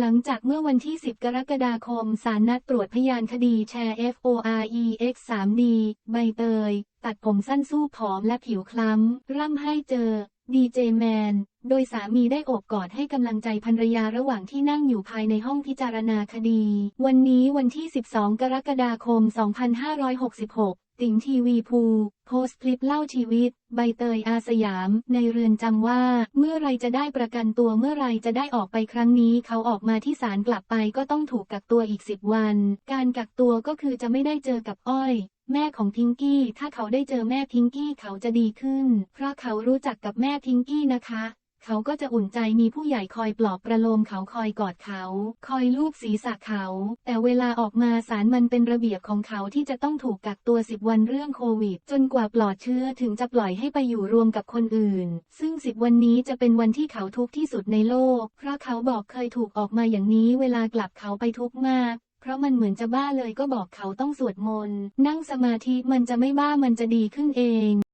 หลังจากเมื่อวันที่ 10 กรกฎาคมศาลนัดตรวจพยานคดีแชร์ FOREX 3D ใบเตย ตัดผมสั้นสู้ผอมและผิวคล้ำ ร่ำให้เจอ ดีเจแมน โดยสามีได้โอบกอดให้กำลังใจภรรยาระหว่างที่นั่งอยู่ภายในห้องพิจารณาคดี วันนี้วันที่ 12 กรกฎาคม 2566 ติ่งทีวีภู โพสต์คลิปเล่าชีวิต ใบเตยอาสยาม ในเรือนจำว่า เมื่อไรจะได้ประกันตัวเมื่อไรจะได้ออกไปครั้งนี้ เขาออกมาที่ศาลกลับไปก็ต้องถูกกักตัวอีกสิบวัน การกักตัวก็คือจะไม่ได้เจอกับอ้อย แม่ของพิงกี้ ถ้าเขาได้เจอแม่พิงกี้เขาจะดีขึ้น เพราะเขารู้จักกับแม่พิงกี้นะคะ เขาก็จะอุ่นใจมีผู้ใหญ่คอยปลอบประโลมเขาคอยกอดเขา คอยลูบศีรษะเขา แต่เวลาออกมาศาลมันเป็นระเบียบของเขาที่จะต้องถูกกักตัวสิบวันเรื่องโควิด จนกว่าปลอดเชื้อถึงจะปล่อยให้ไปอยู่รวมกับคนอื่น ซึ่งสิบวันนี้จะเป็นวันที่เขาทุกข์ที่สุดในโลก เพราะเขาบอกเคยถูกออกมาอย่างนี้เวลากลับเขาไปทุกข์มากเพราะมันเหมือนจะบ้าเลยก็บอกเขาต้องสวดมนต์นั่งสมาธิมันจะไม่บ้ามันจะดีขึ้นเอง